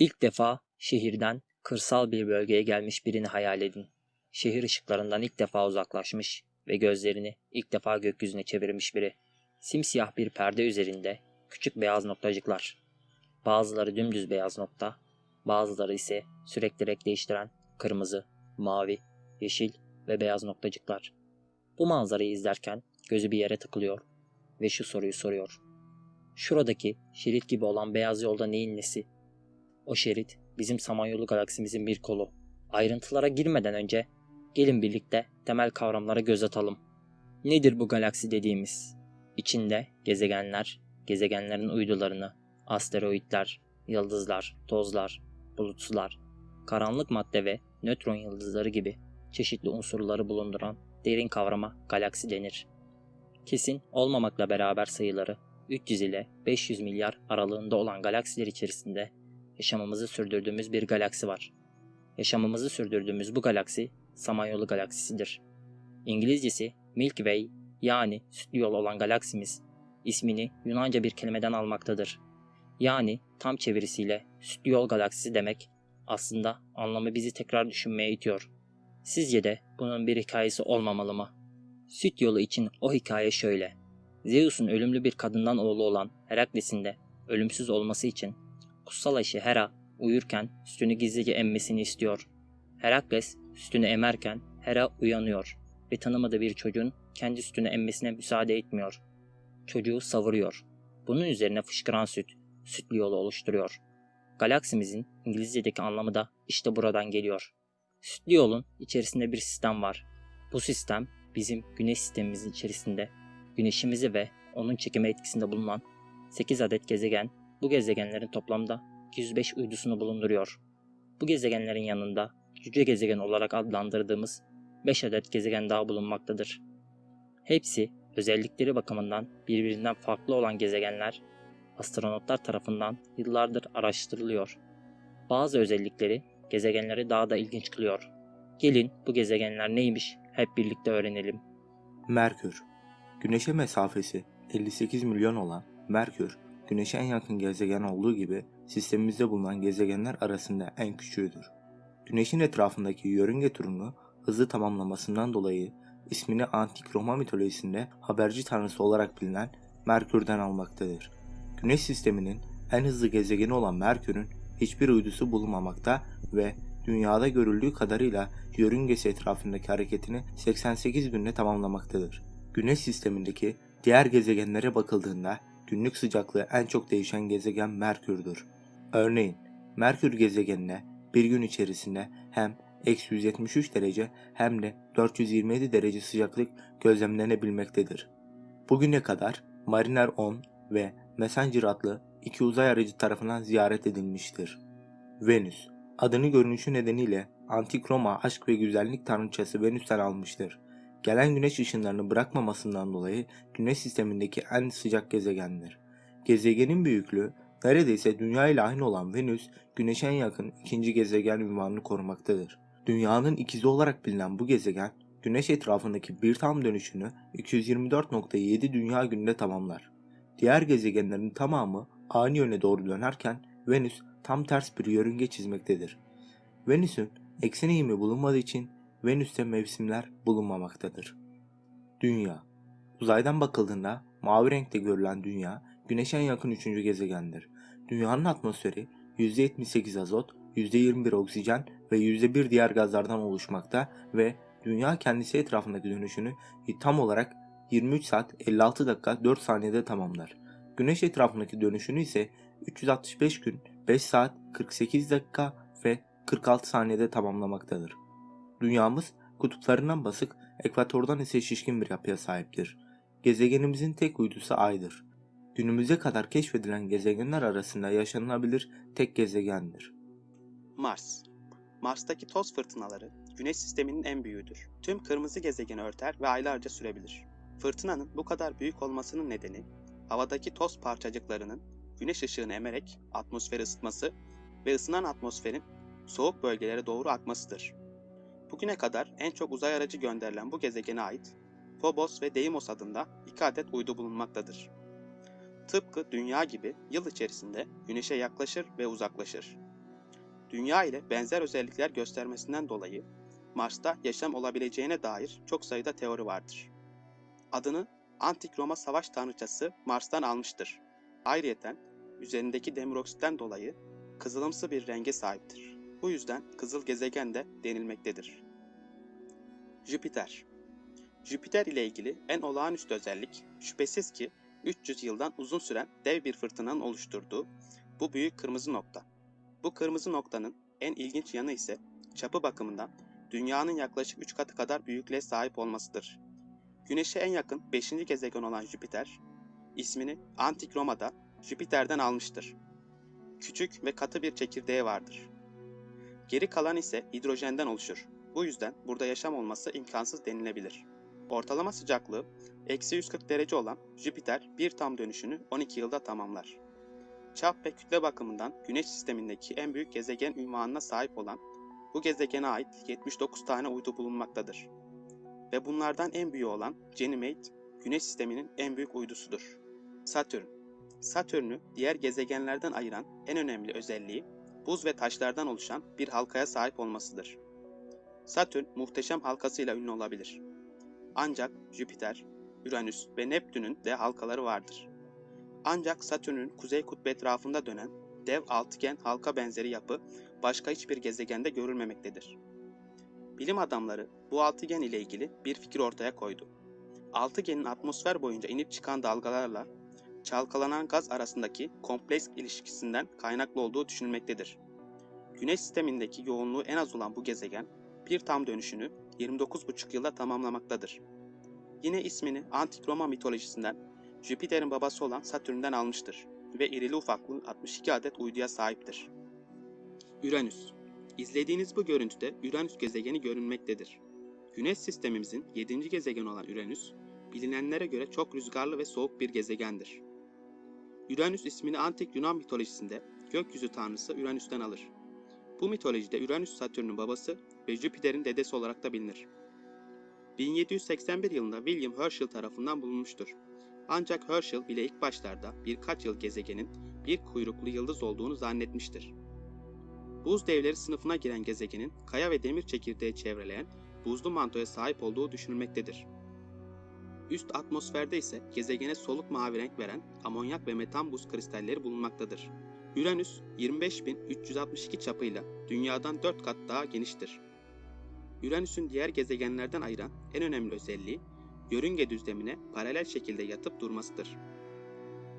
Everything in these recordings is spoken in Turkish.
İlk defa şehirden kırsal bir bölgeye gelmiş birini hayal edin. Şehir ışıklarından ilk defa uzaklaşmış ve gözlerini ilk defa gökyüzüne çevirmiş biri. Simsiyah bir perde üzerinde küçük beyaz noktacıklar. Bazıları dümdüz beyaz nokta, bazıları ise sürekli renk değiştiren kırmızı, mavi, yeşil ve beyaz noktacıklar. Bu manzarayı izlerken gözü bir yere tıkılıyor ve şu soruyu soruyor. Şuradaki şerit gibi olan beyaz yolda neyin nesi? O şerit bizim Samanyolu galaksimizin bir kolu. Ayrıntılara girmeden önce gelin birlikte temel kavramlara göz atalım. Nedir bu galaksi dediğimiz? İçinde gezegenler, gezegenlerin uydularını, asteroitler, yıldızlar, tozlar, bulutsular, karanlık madde ve nötron yıldızları gibi çeşitli unsurları bulunduran derin kavrama galaksi denir. Kesin olmamakla beraber sayıları 300 ile 500 milyar aralığında olan galaksiler içerisinde yaşamımızı sürdürdüğümüz bir galaksi var. Yaşamımızı sürdürdüğümüz bu galaksi Samanyolu galaksisidir. İngilizcesi Milky Way yani sütlü yol olan galaksimiz ismini Yunanca bir kelimeden almaktadır. Yani tam çevirisiyle sütlü yol galaksisi demek aslında anlamı bizi tekrar düşünmeye itiyor. Sizce de bunun bir hikayesi olmamalı mı? Süt yolu için o hikaye şöyle. Zeus'un ölümlü bir kadından oğlu olan Herakles'in de ölümsüz olması için kutsal eşi Hera uyurken sütünü gizlice emmesini istiyor. Herakles sütünü emerken Hera uyanıyor ve tanımadığı bir çocuğun kendi sütünü emmesine müsaade etmiyor. Çocuğu savuruyor. Bunun üzerine fışkıran süt, sütlü yolu oluşturuyor. Galaksimizin İngilizce'deki anlamı da işte buradan geliyor. Sütlü yolun içerisinde bir sistem var. Bu sistem bizim güneş sistemimizin içerisinde güneşimizi ve onun çekimi etkisinde bulunan 8 adet gezegen bu gezegenlerin toplamda 205 uydusunu bulunduruyor. Bu gezegenlerin yanında cüce gezegen olarak adlandırdığımız 5 adet gezegen daha bulunmaktadır. Hepsi özellikleri bakımından birbirinden farklı olan gezegenler astronotlar tarafından yıllardır araştırılıyor. Bazı özellikleri gezegenleri daha da ilginç kılıyor. Gelin bu gezegenler neymiş hep birlikte öğrenelim. Merkür Güneşe mesafesi 58 milyon olan Merkür, Güneş'e en yakın gezegen olduğu gibi sistemimizde bulunan gezegenler arasında en küçüğüdür. Güneş'in etrafındaki yörünge turunu hızlı tamamlamasından dolayı ismini antik Roma mitolojisinde haberci tanrısı olarak bilinen Merkür'den almaktadır. Güneş sisteminin en hızlı gezegeni olan Merkür'ün hiçbir uydusu bulunmamakta ve dünyada görüldüğü kadarıyla yörüngesi etrafındaki hareketini 88 günde tamamlamaktadır. Güneş sistemindeki diğer gezegenlere bakıldığında günlük sıcaklığı en çok değişen gezegen Merkür'dür. Örneğin Merkür gezegenine bir gün içerisinde hem eksi 173 derece hem de 427 derece sıcaklık gözlemlenebilmektedir. Bugüne kadar Mariner 10 ve Messenger adlı iki uzay aracı tarafından ziyaret edilmiştir. Venüs, adını görünüşü nedeniyle Antik Roma aşk ve güzellik tanrıçası Venüs'ten almıştır. Gelen güneş ışınlarını bırakmamasından dolayı güneş sistemindeki en sıcak gezegendir. Gezegenin büyüklüğü neredeyse Dünya ile aynı olan Venüs, güneşe en yakın ikinci gezegen ünvanını korumaktadır. Dünyanın ikizi olarak bilinen bu gezegen, güneş etrafındaki bir tam dönüşünü 224.7 dünya gününde tamamlar. Diğer gezegenlerin tamamı aynı yöne doğru dönerken Venüs tam ters bir yörünge çizmektedir. Venüs'ün eksen eğimi bulunmadığı için Venüs'te mevsimler bulunmamaktadır. Dünya Uzaydan bakıldığında mavi renkte görülen Dünya, Güneş'e en yakın üçüncü gezegendir. Dünyanın atmosferi %78 azot, %21 oksijen ve %1 diğer gazlardan oluşmakta ve Dünya kendisi etrafındaki dönüşünü tam olarak 23 saat 56 dakika 4 saniyede tamamlar. Güneş etrafındaki dönüşünü ise 365 gün 5 saat 48 dakika ve 46 saniyede tamamlamaktadır. Dünyamız kutuplarından basık, ekvatordan ise şişkin bir yapıya sahiptir. Gezegenimizin tek uydusu Ay'dır. Günümüze kadar keşfedilen gezegenler arasında yaşanılabilir tek gezegendir. Mars. Mars'taki toz fırtınaları Güneş sisteminin en büyüğüdür. Tüm kırmızı gezegeni örter ve aylarca sürebilir. Fırtınanın bu kadar büyük olmasının nedeni havadaki toz parçacıklarının güneş ışığını emerek atmosferi ısıtması ve ısınan atmosferin soğuk bölgelere doğru akmasıdır. Bugüne kadar en çok uzay aracı gönderilen bu gezegene ait Phobos ve Deimos adında iki adet uydu bulunmaktadır. Tıpkı Dünya gibi yıl içerisinde Güneş'e yaklaşır ve uzaklaşır. Dünya ile benzer özellikler göstermesinden dolayı Mars'ta yaşam olabileceğine dair çok sayıda teori vardır. Adını Antik Roma savaş tanrıçası Mars'tan almıştır. Ayrıyeten üzerindeki demir dolayı kızılımsı bir renge sahiptir. Bu yüzden kızıl gezegen de denilmektedir. Jüpiter Jüpiter ile ilgili en olağanüstü özellik şüphesiz ki 300 yıldan uzun süren dev bir fırtınanın oluşturduğu bu büyük kırmızı nokta. Bu kırmızı noktanın en ilginç yanı ise çapı bakımından dünyanın yaklaşık 3 katı kadar büyüklüğe sahip olmasıdır. Güneş'e en yakın 5. gezegen olan Jüpiter, ismini Antik Roma'da Jüpiter'den almıştır. Küçük ve katı bir çekirdeği vardır. Geri kalan ise hidrojenden oluşur. Bu yüzden burada yaşam olması imkansız denilebilir. Ortalama sıcaklığı eksi 140 derece olan Jüpiter bir tam dönüşünü 12 yılda tamamlar. Çap ve kütle bakımından Güneş sistemindeki en büyük gezegen ünvanına sahip olan bu gezegene ait 79 tane uydu bulunmaktadır. Ve bunlardan en büyüğü olan Ganymede, Güneş sisteminin en büyük uydusudur. Satürn Satürn'ü diğer gezegenlerden ayıran en önemli özelliği buz ve taşlardan oluşan bir halkaya sahip olmasıdır. Satürn muhteşem halkasıyla ünlü olabilir. Ancak Jüpiter, Uranüs ve Neptün'ün de halkaları vardır. Ancak Satürn'ün kuzey kutbu etrafında dönen dev altıgen halka benzeri yapı başka hiçbir gezegende görülmemektedir. Bilim adamları bu altıgen ile ilgili bir fikir ortaya koydu. Altıgenin atmosfer boyunca inip çıkan dalgalarla çalkalanan gaz arasındaki kompleks ilişkisinden kaynaklı olduğu düşünülmektedir. Güneş sistemindeki yoğunluğu en az olan bu gezegen bir tam dönüşünü 29,5 yılda tamamlamaktadır. Yine ismini Antik Roma mitolojisinden Jüpiter'in babası olan Satürn'den almıştır ve irili ufaklı 62 adet uyduya sahiptir. Uranüs İzlediğiniz bu görüntüde Uranüs gezegeni görünmektedir. Güneş sistemimizin 7. gezegen olan Uranüs, bilinenlere göre çok rüzgarlı ve soğuk bir gezegendir. Uranüs ismini antik Yunan mitolojisinde gökyüzü tanrısı Uranüs'ten alır. Bu mitolojide Uranüs Satürn'ün babası ve Jüpiter'in dedesi olarak da bilinir. 1781 yılında William Herschel tarafından bulunmuştur. Ancak Herschel bile ilk başlarda birkaç yıl gezegenin bir kuyruklu yıldız olduğunu zannetmiştir. Buz devleri sınıfına giren gezegenin kaya ve demir çekirdeği çevreleyen buzlu mantoya sahip olduğu düşünülmektedir. Üst atmosferde ise gezegene soluk mavi renk veren amonyak ve metan buz kristalleri bulunmaktadır. Uranüs 25.362 çapıyla dünyadan 4 kat daha geniştir. Uranüs'ün diğer gezegenlerden ayıran en önemli özelliği yörünge düzlemine paralel şekilde yatıp durmasıdır.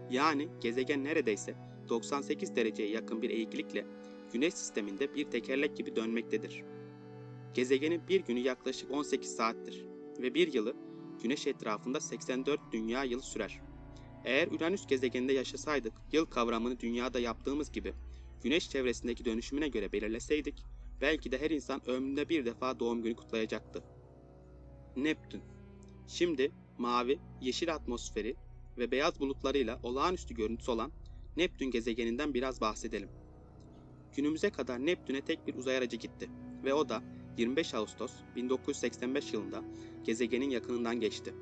Yani gezegen neredeyse 98 dereceye yakın bir eğiklikle Güneş sisteminde bir tekerlek gibi dönmektedir. Gezegenin bir günü yaklaşık 18 saattir ve bir yılı Güneş etrafında 84 dünya yılı sürer. Eğer Uranüs gezegeninde yaşasaydık, yıl kavramını dünyada yaptığımız gibi Güneş çevresindeki dönüşümüne göre belirleseydik, belki de her insan ömründe bir defa doğum günü kutlayacaktı. Neptün Şimdi mavi, yeşil atmosferi ve beyaz bulutlarıyla olağanüstü görüntüsü olan Neptün gezegeninden biraz bahsedelim. Günümüze kadar Neptün'e tek bir uzay aracı gitti ve o da 25 Ağustos 1985 yılında gezegenin yakınından geçti.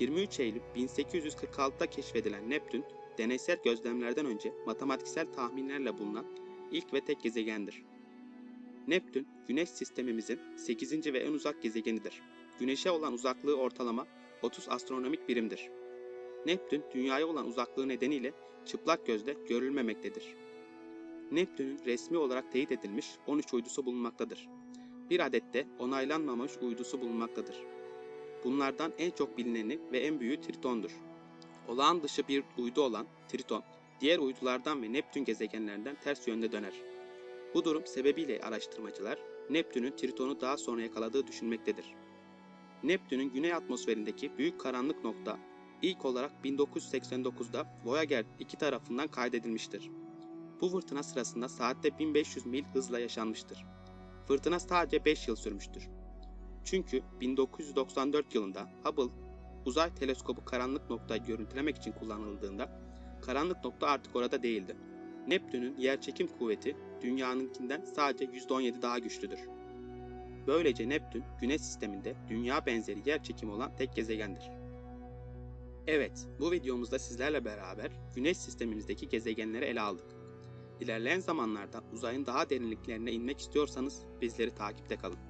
23 Eylül 1846'da keşfedilen Neptün, deneysel gözlemlerden önce matematiksel tahminlerle bulunan ilk ve tek gezegendir. Neptün, Güneş sistemimizin 8. ve en uzak gezegenidir. Güneşe olan uzaklığı ortalama 30 astronomik birimdir. Neptün, Dünya'ya olan uzaklığı nedeniyle çıplak gözle görülmemektedir. Neptün'ün resmi olarak teyit edilmiş 13 uydusu bulunmaktadır. Bir adet de onaylanmamış uydusu bulunmaktadır. Bunlardan en çok bilineni ve en büyüğü Triton'dur. Olağan dışı bir uydu olan Triton, diğer uydulardan ve Neptün gezegenlerinden ters yönde döner. Bu durum sebebiyle araştırmacılar Neptün'ün Triton'u daha sonra yakaladığı düşünmektedir. Neptün'ün güney atmosferindeki büyük karanlık nokta ilk olarak 1989'da Voyager 2 tarafından kaydedilmiştir. Bu fırtına sırasında saatte 1500 mil hızla yaşanmıştır. Fırtına sadece 5 yıl sürmüştür. Çünkü 1994 yılında Hubble uzay teleskobu karanlık noktayı görüntülemek için kullanıldığında karanlık nokta artık orada değildi. Neptün'ün yerçekim kuvveti dünyanınkinden sadece %17 daha güçlüdür. Böylece Neptün, Güneş sisteminde dünya benzeri yerçekimi olan tek gezegendir. Evet, bu videomuzda sizlerle beraber Güneş sistemimizdeki gezegenleri ele aldık. İlerleyen zamanlarda uzayın daha derinliklerine inmek istiyorsanız bizleri takipte kalın.